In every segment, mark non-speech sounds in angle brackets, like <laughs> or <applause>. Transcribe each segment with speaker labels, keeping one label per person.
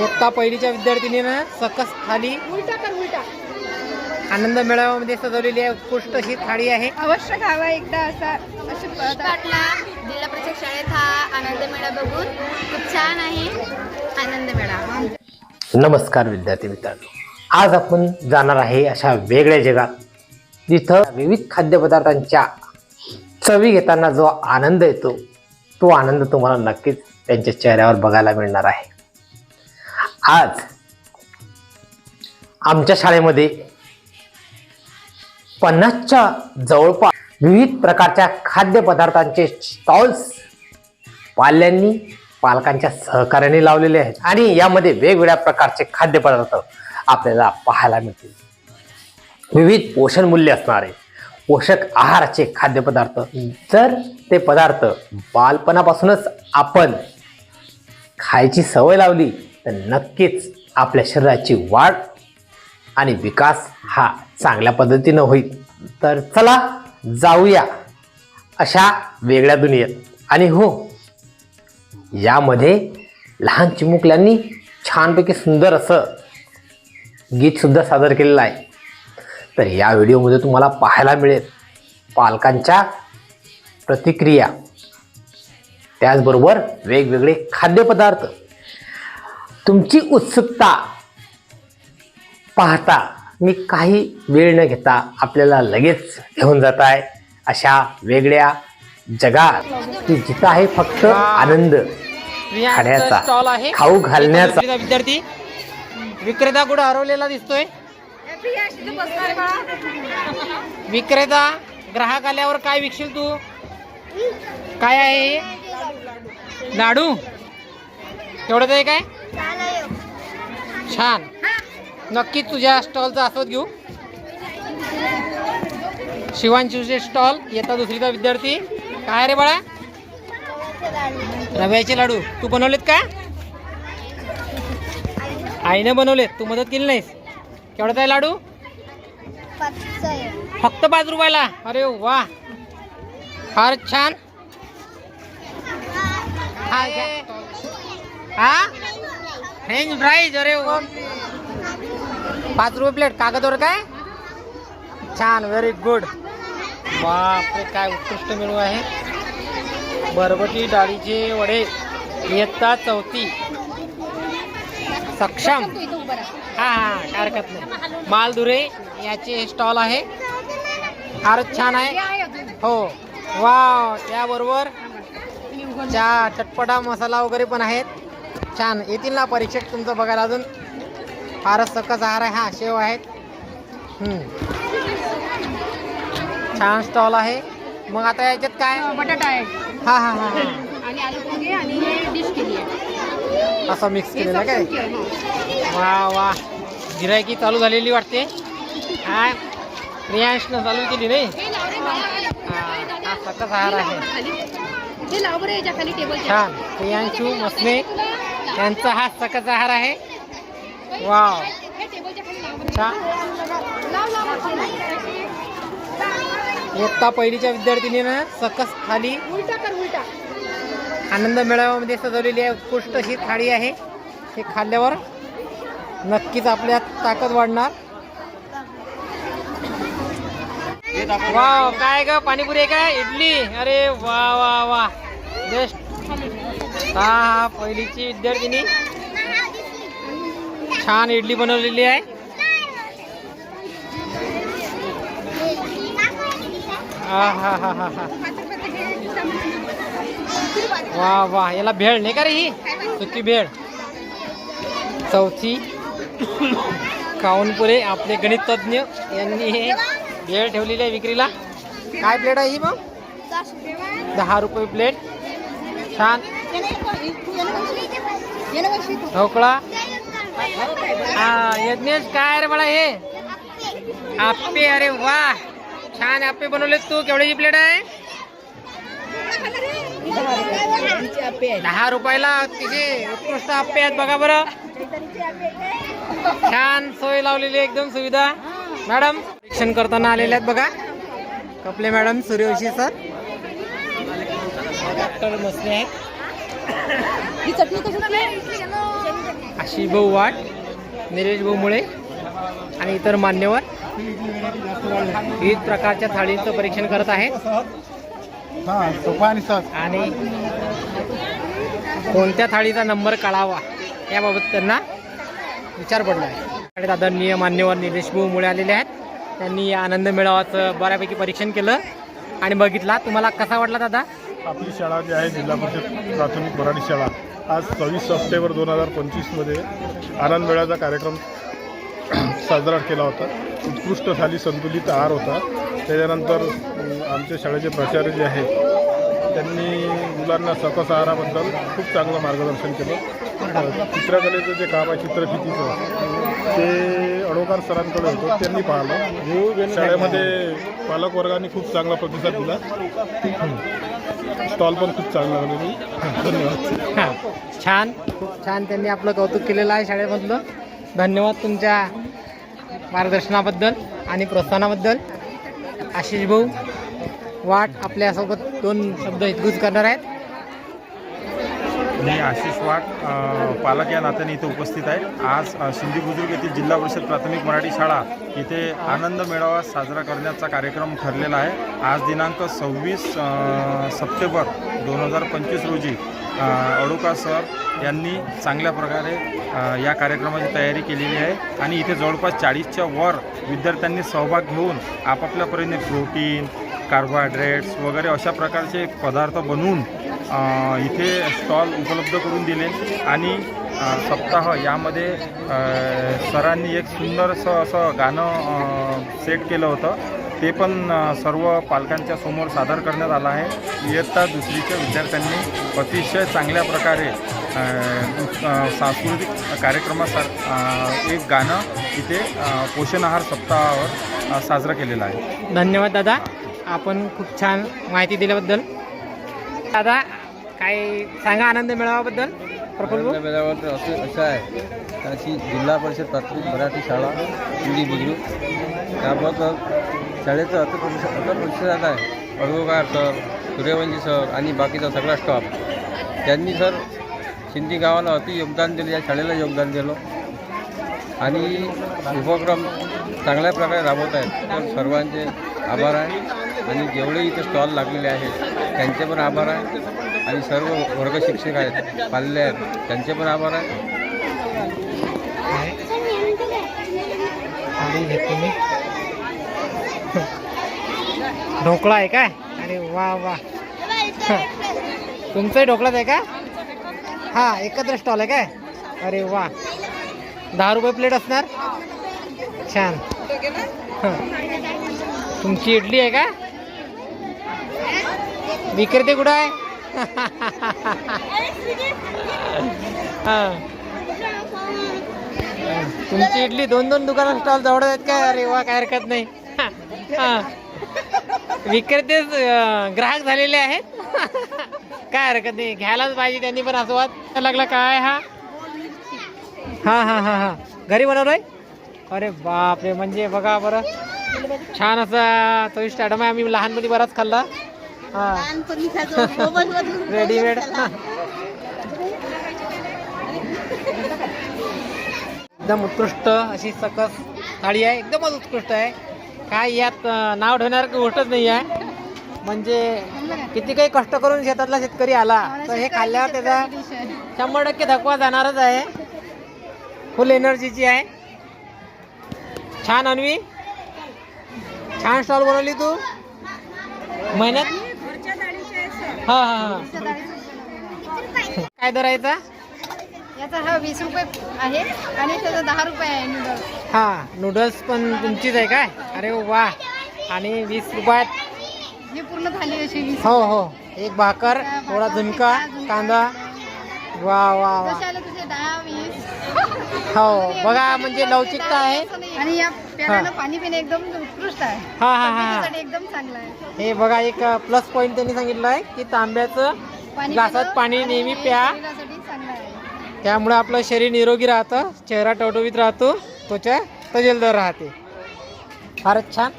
Speaker 1: इयत्ता पहिलीच्या विद्यार्थिनीनं सकस थाली
Speaker 2: उलटा कर उलटा.
Speaker 1: आनंद मेळाव्यामध्ये सजवलेली आहे. उत्कृष्ट अशी थाळी आहे.
Speaker 2: अवश्य खावा एकदा असा पदार्थ
Speaker 3: जिल्हा परिषद शाळेत हा आनंद मेळा बघून. खूप छान आहे. आनंद मेळा.
Speaker 4: नमस्कार विद्यार्थी मित्रांनो. आज आपण जाणार आहे अशा वेगळ्या जगात. जिथं विविध खाद्यपदार्थांच्या चवी घेताना जो आनंद येतो तो आनंद तुम्हाला नक्कीच त्यांच्या चेहऱ्यावर बघायला मिळणार आहे. आज आमच्या शाळेमध्ये पन्नासच्या जवळपास विविध प्रकारच्या खाद्यपदार्थांचे स्टॉल्स पाल्यांनी पालकांच्या सहकार्याने लावलेले आहेत. आणि यामध्ये वेगवेगळ्या प्रकारचे खाद्यपदार्थ आपल्याला पाहायला मिळतील. विविध पोषण मूल्य असणारे पोषक आहाराचे खाद्यपदार्थ जर ते पदार्थ बालपणापासूनच आपण खायची सवय लावली तर नक्कीच आपल्या शरीराची वाढ आणि विकास हा चांगल्या पद्धतीनं होईल. तर चला जाऊया अशा वेगळ्या दुनियेत. आणि हो यामध्ये लहान चिमुकल्यांनी छानपैकी सुंदर असं गीतसुद्धा सादर केलेलं आहे. तर या व्हिडिओमध्ये तुम्हाला पाहायला मिळेल पालकांच्या प्रतिक्रिया. त्याचबरोबर वेगवेगळे खाद्यपदार्थ. तुमची उत्सुकता पाहता मी काही वेळ न घेता आपल्याला लगेच घेऊन जात आहे अशा वेगळ्या जगात की जिथं आहे फक्त आनंद खाण्याचा,
Speaker 1: स्टॉल आहे
Speaker 4: खाऊ घालण्याचा.
Speaker 1: विद्यार्थी विक्रेता कुठं हरवलेला दिसतोय विक्रेता ग्राहक आल्यावर काय विकशील तू काय आहे हे? लाडू तेवढंच आहे काय छान. नक्कीच तुझ्या स्टॉलचा आस्वाद घेऊ. शिवांशूचे स्टॉल येता दुसरीचा विद्यार्थी. काय रे बाळा? रव्याचे लाडू. तू बनवलेत का? आईने बनवलेत. तू मदत केली नाहीस. केवढा आहे लाडू? फक्त पाच रुपयाला. अरे वा. फार छान. हा? फ्रेंच फ्राईज अरे हो. पाच रुपये प्लेट कागदवर काय? छान व्हेरी गुड बापरे काय उत्कृष्ट मेनू आहे. बरबटी डाळीचे वडे इयत्ता चौथी. सक्षम. हा हा काय हरकत नाही. मालधुरे याचे स्टॉल आहे. फारच छान आहे. हो. वा त्याबरोबर चा चटपटा मसाला वगैरे पण आहेत. छान. येतील ना परीक्षक तुमचं बघायला अजून. फारच सकस आहार आहे हा शेव आहेत. छान स्टॉल आहे. मग आता याच्यात काय?
Speaker 2: बटाटा आहे.
Speaker 1: हा हा हा हा.
Speaker 2: आणि आलू आणि हे डिश केली आहे.
Speaker 1: असं मिक्स केलेलं काय?
Speaker 2: हो.
Speaker 1: वा वा. गिरायकी चालू झालेली वाटते. काय रियांशनं चालू केली नाही हा, हा सकस आहार आहे.
Speaker 2: हे
Speaker 1: छान. प्रियांशू मसने त्यांचा हा सकस आहार आहे. वाव. इयत्ता पहिलीच्या विद्यार्थिनीनं सकस थाली आनंद मेळाव्यामध्ये सजवलेली आहे. उत्कृष्ट अशी थाळी आहे. हे खाल्ल्यावर नक्कीच आपल्या ताकद वाढणार. वा काय ग? पाणीपुरी आहे काय? इडली. अरे वा वा वा. बेस्ट हा हा पहिलीची विद्यार्थिनी. छान इडली बनवलेली आहे. हा हा हा हा हा. वा वा याला भेळ नाही का रे ही? सुकी भेळ. चौथी. काऊनपुरे आपले गणित तज्ज्ञ यांनी हे भेळ ठेवलेली आहे विक्रीला. काय प्लेट आहे ही मग? दहा रुपये प्लेट छान. ढोकळा? हा यज्ञेश काय रे मला हे? आप्पे अरे वा! छान आप्पे बनवले तू. केवढ्याची प्लेट आहे? दहा रुपयाला तिचे उत्कृष्ट आप्पे आहेत बघा बरं. छान सोय लावलेली आहे, एकदम सुविधा. मॅडम शिक्षण करताना आलेले आहेत बघा. Kapale madam Suryavanshi sir. Doctor Masale आहेत.
Speaker 2: ही चटणी कशी
Speaker 1: अशी भाऊ वाट निलेश भाऊ मुळे आणि इतर मान्यवर. विविध प्रकारच्या थाळींचं परीक्षण करत आहेत
Speaker 5: आणि
Speaker 1: कोणत्या थाळीचा नंबर काढावा याबाबत त्यांना विचार पडला आहे. आणि आदरणीय मान्यवर निलेश भाऊ मुळे आलेले आहेत. त्यांनी या आनंद मेळावाचं बऱ्यापैकी परीक्षण केलं आणि बघितला. तुम्हाला कसा वाटला दादा?
Speaker 5: आपली शाळा जी आहे जिल्हा परिषद प्राथमिक मराठी शाळा आज सव्वीस सप्टेंबर दोन हजार पंचवीसमध्ये आनंदमेळाचा कार्यक्रम <clears throat> साजरा केला होता. उत्कृष्ट थाली संतुलित आहार होता. त्याच्यानंतर आमच्या शाळेचे प्राचार्य जे आहेत त्यांनी मुलांना सकस आहाराबद्दल खूप चांगलं मार्गदर्शन केलं. चित्रकलेचं जे काम आहे चित्रफितीचं ते अडोकार सरांकडे होतं. त्यांनी पाहिलं. शाळेमध्ये पालकवर्गाने खूप चांगला प्रतिसाद दिला. स्टॉल पण खूप चांगला धन्यवाद.
Speaker 1: हां छान. खूप छान त्यांनी आपलं कौतुक केलेलं आहे शाळेमधलं. धन्यवाद तुमच्या मार्गदर्शनाबद्दल आणि प्रोत्साहनाबद्दल. आशिष भाऊ वाट आपल्यासोबत दोन शब्द हितगुज करणार आहेत.
Speaker 6: मी आशिष वाघ पालक या नात्याने इथे उपस्थित आहे आज अ, सिंधी बुजुर्ग येथील जिल्हा परिषद प्राथमिक मराठी शाळा इथे आनंद मेळावा साजरा करण्याचा कार्यक्रम ठरलेला आहे. आज दिनांक सव्वीस सप्टेंबर दोन हजार पंचवीस रोजी अडुका सर यांनी चांगल्या प्रकारे या कार्यक्रमाची तयारी केलेली आहे आणि इथे जवळपास चाळीसच्या वर विद्यार्थ्यांनी सहभाग घेऊन आपापल्या परीने प्रोटीन कार्बोहायड्रेट्स वगैरे अशा प्रकारचे पदार्थ बनवून इथे स्टॉल उपलब्ध करून दिले आणि सप्ताह यामध्ये सरांनी एक सुंदरसं असं गाणं सेट केलं होतं. ते पण सर्व पालकांच्या समोर सादर करण्यात आलं आहे. इयत्ता दुसरीच्या विद्यार्थ्यांनी अतिशय चांगल्या प्रकारे सांस्कृतिक कार्यक्रमासार एक गाणं इथे पोषण आहार सप्ताहावर साजरं साजरा केलेलं आहे.
Speaker 1: धन्यवाद दादा. आपण खूप छान माहिती दिल्याबद्दल. दादा काय सांगा आनंद मेळाव्याबद्दल? प्रफुल्ल भाऊ?
Speaker 7: असं असं आहे. की जिल्हा परिषद प्राथमिक मराठी शाळा हिंदी बुद्रुक. त्याबद्दल शाळेचं अत अत प्रतिसाद आहे. अडवकार सर सूर्यवंशी सर आणि बाकीचा सगळा स्टाफ त्यांनी सर सिंधी गावाला अति योगदान दिलं या शाळेला योगदान दिलं. आणि उपक्रम चांगल्या प्रकारे राबवत आहेत. तर सर्वांचे आभार आहे. आणि जेवढे इथे स्टॉल लागलेले आहेत त्यांचे पण आभार आहे. आणि सर्व वर्ग शिक्षक आहेत पाल्ले आहेत. त्यांचे पण आभार आहे.
Speaker 1: ढोकळा आहे काय? अरे वा वा. तुमचाही ढोकळाच आहे का? हा एकत्र स्टॉल आहे काय? अरे वा. दहा रुपये प्लेट असणार? छान. तुमची इडली आहे का? विक्रेते कुठं आहे? तुमची इडली दोन दोन दुकानात स्टॉल जवळ आहेत काय? अरे वा काय हरकत नाही. विक्रेते विक्रेतेच ग्राहक झालेले आहेत. काय हरकत नाही. घ्यायलाच पाहिजे त्यांनी पण असं लागला? काय हा? हा हा हा हा. घरी बनवलोय? अरे बापरे म्हणजे बघा बरं. छान असा चविष्ट आडम आहे. आम्ही लहानपणी बराच खाल्ला. रेडीमेड एकदम उत्कृष्ट अशी सकस थाळी आहे. एकदमच उत्कृष्ट आहे. काय यात नाव ठेवणार गोष्टच नाही आहे. म्हणजे किती काही कष्ट करून शेतातला शेतकरी आला तर हे खाल्ल्यावर त्याचा शंभर टक्के थकवा जाणारच आहे. फुल एनर्जीची आहे. छान अन्वी. छान स्टॉल बनवली तू. मेहनत. हा हा हा. काय दरायचा
Speaker 2: याचा? हा वीस रुपये आहे आणि त्याचा दहा रुपये आहे नूडल्स
Speaker 1: हा नूडल्स पण तुमचीच आहे काय? अरे वा. आणि वीस रुपयात?
Speaker 2: ही पूर्ण थाली अशी वीस
Speaker 1: हो हो. एक भाकर थोडा झुणका कांदा. वा वा वा.
Speaker 2: जसे आले तुझे दहा वीस
Speaker 1: हो बघा म्हणजे लवचिकता आहे.
Speaker 2: आणि या पाणी पिणे एकदम उत्कृष्ट आहे.
Speaker 1: हा हा हा
Speaker 2: तब्येतीसाठी एकदम चांगलं आहे.
Speaker 1: हे बघा एक प्लस पॉईंट त्यांनी सांगितलं आहे की तांब्याचं
Speaker 2: पाणी
Speaker 1: ग्लासात
Speaker 2: पिणं
Speaker 1: पाणी
Speaker 2: आणि
Speaker 1: नेहमी
Speaker 2: हे
Speaker 1: प्या.
Speaker 2: शरीरासाठी चांगलं आहे.
Speaker 1: त्यामुळे आपलं शरीर निरोगी राहतं चेहरा टवटवीत राहतो त्वचा तजेलदार राहते. फारच छान.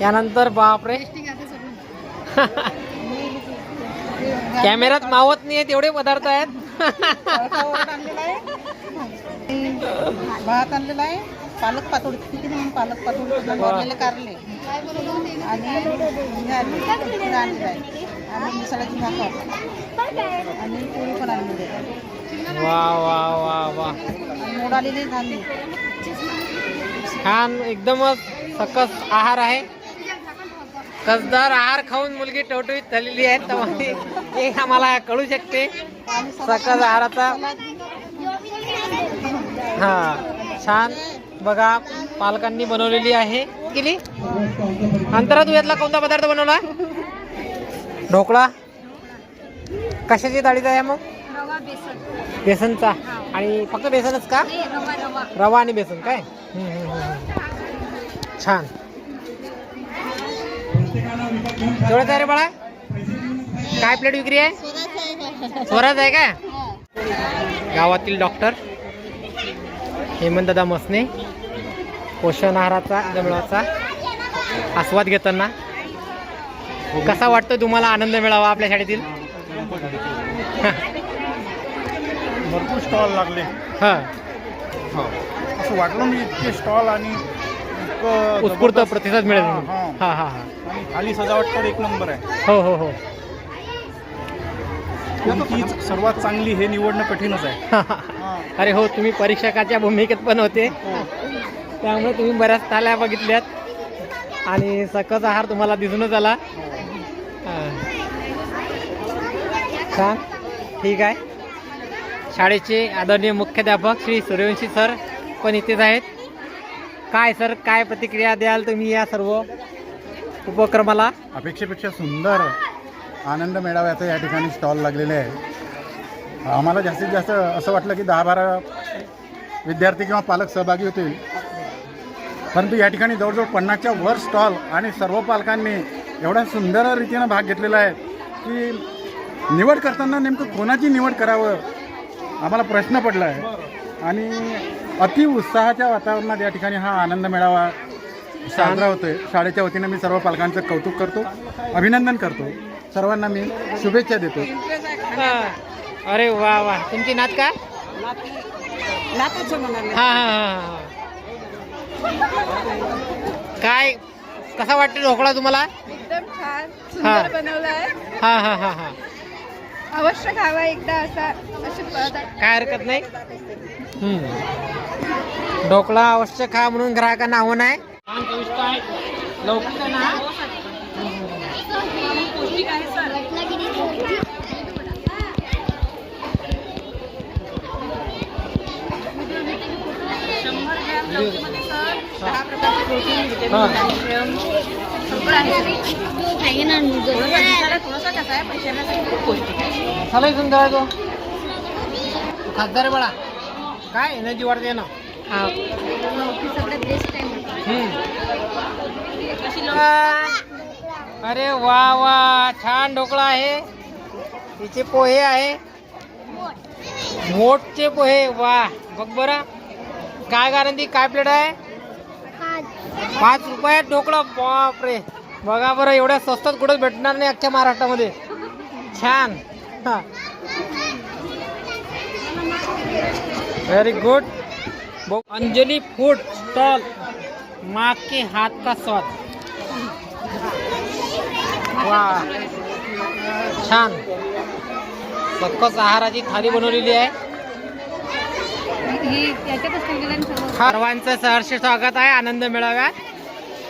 Speaker 1: यानंतर बापरे.
Speaker 2: टेस्टिंग सगळं. <laughs>
Speaker 1: कॅमेऱ्यात मावत नाही तेवढे पदार्थ आहेत.
Speaker 8: भात आणलेला आहे पालक पातोडी किती म्हणून पालक पातोडी कारले. आणि आणलेलं आहे. आणि मिसळाची भाकर. आणि पोळी पण आणलेली आहे.
Speaker 1: वा वा वा वा.
Speaker 8: मोड आलेली धान्य.
Speaker 1: छान एकदमच सकस आहार आहे. कसदार आहार खाऊन मुलगी टवटवीत झालेली आहे हे आम्हाला कळू शकते. सकस आहाराचा. हा छान. बघा पालकांनी बनवलेली आहे. केली अंतरा तू यातला कोणता पदार्थ बनवला? ढोकळा. कशाची डाळीचा आहे मग? बेसनचा. आणि फक्त बेसनच का?
Speaker 2: रवा
Speaker 1: आणि बेसन काय. छान. तेवढंच आहे रे बाळा? काय प्लेट विक्री आहे? स्वराज आहे का? गावातील डॉक्टर हेमंतदा मसने. पोषण आहाराचा मिळवाचा आस्वाद घेताना. कसा वाटतो तुम्हाला आनंद मिळावा आपल्या शाळेतील?
Speaker 5: भरपूर स्टॉल लागले.
Speaker 1: हा.
Speaker 5: असं वाटलं मी इतके स्टॉल आणि
Speaker 1: उत्स्फूर्त प्रतिसाद मिळेल
Speaker 5: हा. हा.
Speaker 1: हा हा हा.
Speaker 5: आणि खाली सजावट तर एक नंबर आहे.
Speaker 1: हो हो हो.
Speaker 5: कोणतीच सर्वात चांगली हे निवडणं कठीणच आहे हा. <laughs>
Speaker 1: अरे हो तुम्ही परीक्षकाच्या भूमिकेत पण होते
Speaker 5: हो.
Speaker 1: त्यामुळे तुम्ही बऱ्याच थाल्या बघितल्यात आणि सकस आहार तुम्हाला दिसूनच आला हा. छान ठीक आहे शाळेचे आदरणीय मुख्याध्यापक श्री सूर्यवंशी सर पण इथेच आहेत काय सर काय प्रतिक्रिया द्याल तुम्ही या सर्व उपक्रमाला
Speaker 9: अपेक्षेपेक्षा सुंदर आनंद मेळाव्याचं या ठिकाणी स्टॉल लागलेले आहे. आम्हाला जास्तीत जास्त असं वाटलं की दहा बारा विद्यार्थी किंवा पालक सहभागी होतील. परंतु या ठिकाणी जवळजवळ पन्नासच्या वर स्टॉल आणि सर्व पालकांनी एवढ्या सुंदर रीतीनं भाग घेतलेला आहे की निवड करताना नेमकं कोणाची निवड करावं? आम्हाला प्रश्न पडला आहे आणि अति उत्साहाच्या वातावरणात या ठिकाणी हा आनंद मेळावा साजरा होतोय. शाळेच्या वतीनं मी सर्व पालकांचं कौतुक करतो. अभिनंदन करतो. सर्वांना मी शुभेच्छा देतो.
Speaker 1: हा. अरे वा वा. तुमची नात का?
Speaker 8: नातूचं म्हणाले
Speaker 1: हा हा हा हा. काय कसा वाटते ढोकळा तुम्हाला?
Speaker 2: एकदम छान
Speaker 1: हा.
Speaker 2: सुंदर बनवला आहे
Speaker 1: हा हा हा हा.
Speaker 2: अवश्य खावा एकदा असा असे पदार्थ
Speaker 1: काय हरकत नाही? हम्म. ढोकळा अवश्य खा म्हणून ग्राहकांना आव्हान आहे. लवकर. आहे ना हा.
Speaker 8: थोडंसं कसं आहे पण शरीरासाठी खूप पौष्टिक आहे
Speaker 1: चला इथून जवळ तो तू खासदार आहे बाळा. काय एनर्जी वाढते ना?
Speaker 2: सगळ्यात बेस्ट आहे
Speaker 1: अरे वा वा छान ढोकळा आहे. तिचे पोहे आहे. मोठचे पोहे वा. बघ बरं. काय गारंटी काय प्लेट आहे? पाच रुपयात ढोकळा बापरे. बघा बरं एवढ्या स्वस्तात कुठं भेटणार नाही अख्ख्या महाराष्ट्रामध्ये. छान. Very good Anjali food stall माँ के हाथ का स्वाद? वा. छान. सकस आहाराची थाली बनवलेली आहे.
Speaker 2: ही आहे
Speaker 1: सर्वांचं सहर्ष स्वागत आहे. आनंद मेळाव्यात.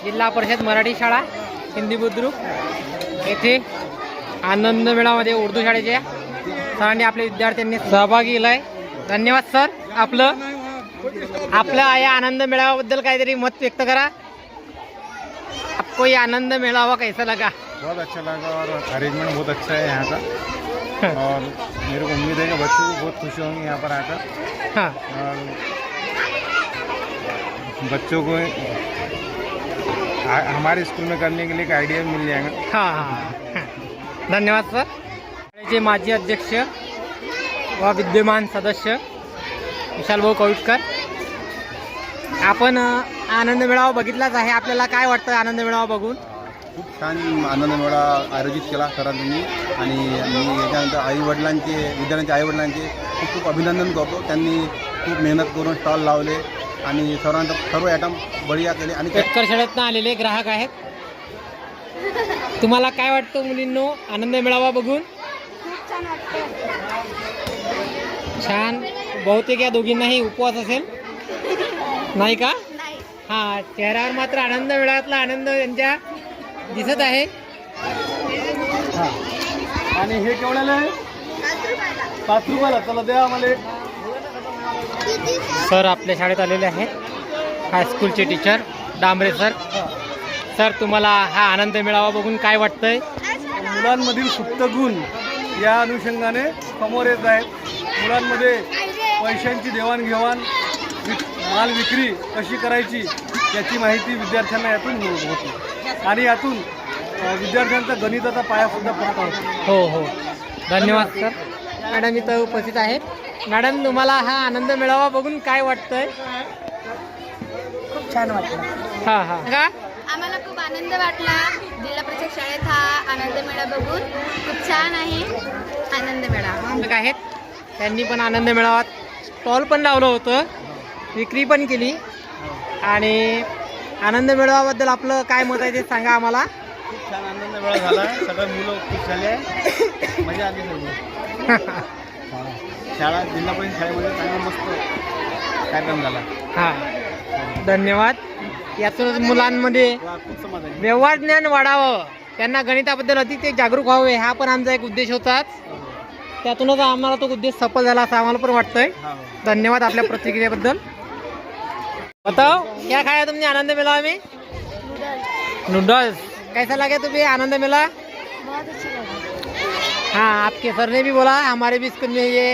Speaker 1: जिल्हा परिषद मराठी शाळा हिंदी बुद्रुक. येथे आनंद मेळाव्यामध्ये उर्दू शाळेच्या सरांनी आपल्या विद्यार्थ्यांनी सहभागी केलाय. धन्यवाद सर. आपलं आपलं या आनंद मेळाव्याबद्दल काहीतरी मत व्यक्त करा. आपको ये आनंद मेळावा कैसा लगा?
Speaker 5: बहुत अच्छा लगा और अरेंजमेंट बहुत अच्छा है यहाँ का। और मेरे को उम्मीद है कि बच्चे भी बहुत खुश होंगे यहाँ पर आकर।
Speaker 1: हाँ।
Speaker 5: और बच्चों को आ- हमारे स्कूल में करने के लिए एक आइडिया मिल जाएगा।
Speaker 1: हा हा धन्यवाद सर। शाळेचे माजी अध्यक्ष व विद्यमान सदस्य विशाल भाऊ कौटकर आपण आनंद मेळावा बघितलाच आहे. आपल्याला काय वाटतं आनंद मेळावा बघून?
Speaker 9: खूप छान आनंद मेळा आयोजित केला सरांनी. आणि मी याच्यानंतर आई वडिलांचे विद्यार्थ्यांच्या आई वडिलांचे खूप खूप अभिनंदन करतो. त्यांनी खूप मेहनत करून स्टॉल लावले आणि सर्वांचा सर्व आयटम बढिया केले. आणि
Speaker 1: पेटकर शाळेतनं आलेले ग्राहक आहेत. तुम्हाला काय वाटतं मुलींनो आनंद मेळावा बघून? छान. बहुतेक या दोघींनाही उपवास असेल. नाही का? हा चेहऱ्यावर मात्र आनंद मेळाव्यातला आनंद त्यांच्या दिसत आहे.
Speaker 9: आणि हे केवढ्याला आहे? पाच रुपयाला. चला द्या आम्हाला एक.
Speaker 1: सर आपल्या शाळेत आलेले आहेत हायस्कूलचे टीचर डांबरे सर. सर तुम्हाला हा आनंद मेळावा बघून काय वाटतंय?
Speaker 9: मुलांमधील सुप्त गुण या अनुषंगाने समोर येत आहेत. मुलांमध्ये पैशांची देवाणघेवाण माल विक्री कशी करायची याची माहिती विद्यार्थ्यांना यातून होती. आणि यातून विद्यार्थ्यांचा गणिताचा पायासुद्धा पडता होतो.
Speaker 1: हो हो. धन्यवाद सर. मॅडम इथं उपस्थित आहेत. मॅडम तुम्हाला हा आनंद मेळावा बघून काय वाटतंय?
Speaker 8: खूप छान वाटलं.
Speaker 1: हा हा. का?
Speaker 3: आम्हाला खूप आनंद वाटला. जिल्हा परिषद शाळेत हा आनंद मेळा बघून. खूप छान आहे. आनंद मेळा
Speaker 1: आहेत. त्यांनी पण आनंद मेळाव्यात स्टॉल पण लावलं होतं. विक्री पण केली. आणि आनंद मेळाव्याबद्दल आपलं काय मत आहे ते सांगा आम्हाला.
Speaker 9: खूप छान आनंद वेळा झाला. सगळे मुलं खुश झाले. मजा आली शाळा जिल्हा परिषद शाळेमध्ये चांगला मस्त कार्यक्रम झाला.
Speaker 1: हा. धन्यवाद. यातूनच मुलांमध्ये
Speaker 9: खूप
Speaker 1: व्यवहार ज्ञान वाढावं. त्यांना गणिताबद्दल अधिक ते जागरूक व्हावे. हा पण आमचा एक उद्देश होताच. त्यातूनच आम्हाला तो उद्देश सफल झाला असं आम्हाला पण वाटतंय. धन्यवाद आपल्या प्रतिक्रियेबद्दल. बताओ क्या खाया तुमने आनंद मेला में? नूडल्स कैसा लगा तुम्हें आनंद मेला? हाँ आपके सर ने भी बोला हमारे भी स्कूल में ये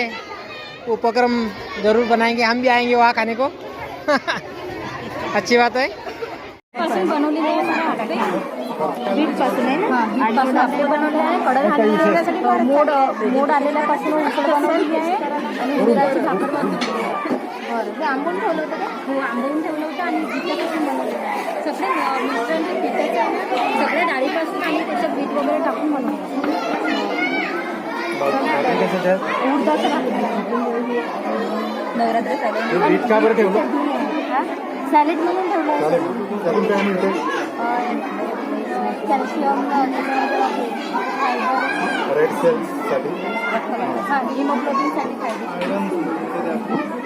Speaker 1: उपक्रम ज़रूर बनाएँगे हम भी आएँगे वहाँ खाने को। <laughs> अच्छी बात है।
Speaker 2: आहे ना? बनवले आहे. कडक घालण्यासाठी मोड मोड आलेल्यापासून उसळ बनवलेली आहे आणि गुळाची साखर बनवलेली आहे बरं. ते आंबून ठेवलं होतं का? हो आंबून ठेवलं होतं आणि बीटापासून बनवलेलं आहे सगळे मिश्रण पिठाचं आहे ना सगळ्या डाळीपासून आणि त्याच्यात बीट वगैरे टाकून बनवलं. उडदाचं नवरात्र सॅलेड का बरं ठेवलं? सॅलेड म्हणून ठेवलं कॅल्शियम
Speaker 9: रेड सेल्ससाठी
Speaker 2: हां हिमोग्लोबिनसाठी फायदे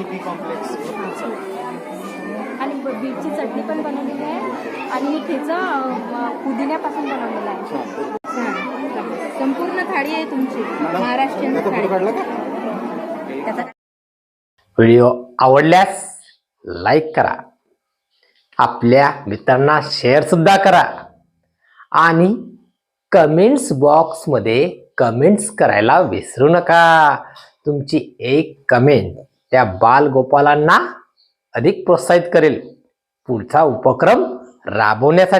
Speaker 9: आणि बी कॉम्प्लेक्स
Speaker 2: आणि ब- बीटची चटणी पण बनवलेली आहे. आणि ठेचा अं, पुदिन्यापासून बनवलेलं आहे. हां. संपूर्ण थाळी आहे तुमची. महाराष्ट्रीयन थाळी. त्याचा
Speaker 4: व्हिडिओ आवडल्यास लाईक करा. आपल्या मित्रांना शेअर सुद्धा करा. आणि कमेंट्स बॉक्समध्ये कमेंट्स करायला विसरू नका. तुमची एक कमेंट त्या बालगोपालांना अधिक प्रोत्साहित करेल. पुढचा उपक्रम राबवण्यासाठी